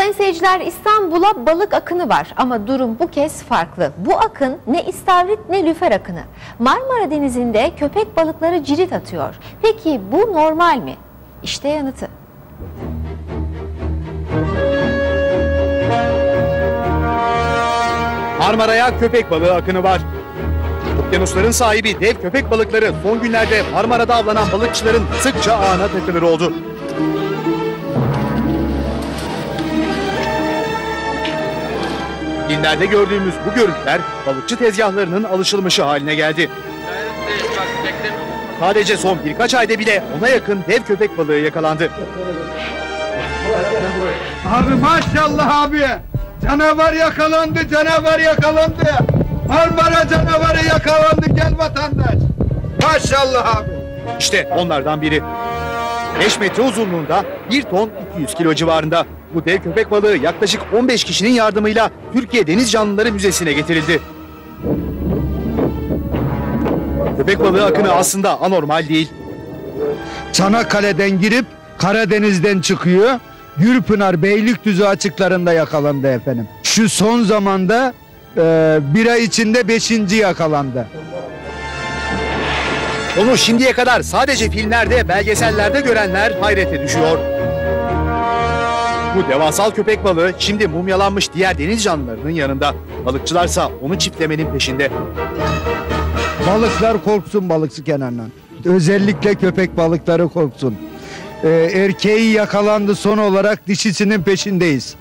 Sayın seyirciler İstanbul'a balık akını var ama durum bu kez farklı. Bu akın ne istavrit ne lüfer akını. Marmara Denizi'nde köpek balıkları cirit atıyor. Peki bu normal mi? İşte yanıtı. Marmara'ya köpek balığı akını var. Okyanusların sahibi dev köpek balıkları son günlerde Marmara'da avlanan balıkçıların sıkça ağına takılır oldu. Filmlerde gördüğümüz bu görüntüler balıkçı tezgahlarının alışılmışı haline geldi. Sadece son birkaç ayda bile ona yakın dev köpek balığı yakalandı. Abi maşallah abi. Canavar yakalandı, canavar yakalandı. Marmara canavarı yakalandı gel vatandaş. Maşallah abi. İşte onlardan biri. 5 metre uzunluğunda 1 ton 200 kilo civarında. Bu dev köpek balığı yaklaşık 15 kişinin yardımıyla Türkiye Deniz Canlıları Müzesi'ne getirildi. Köpek balığı akını aslında anormal değil. Çanakkale'den girip Karadeniz'den çıkıyor. Gürpınar Beylikdüzü açıklarında yakalandı efendim. Şu son zamanda e, bir ay içinde beşinci yakalandı. Onu şimdiye kadar sadece filmlerde, belgesellerde görenler hayrete düşüyor. Bu devasal köpek balığı şimdi mumyalanmış diğer deniz canlılarının yanında. Balıkçılarsa onu çiftlemenin peşinde. Balıklar korksun balıkçı kenarından. Özellikle köpek balıkları korksun. E, erkeği yakalandı son olarak dişisinin peşindeyiz.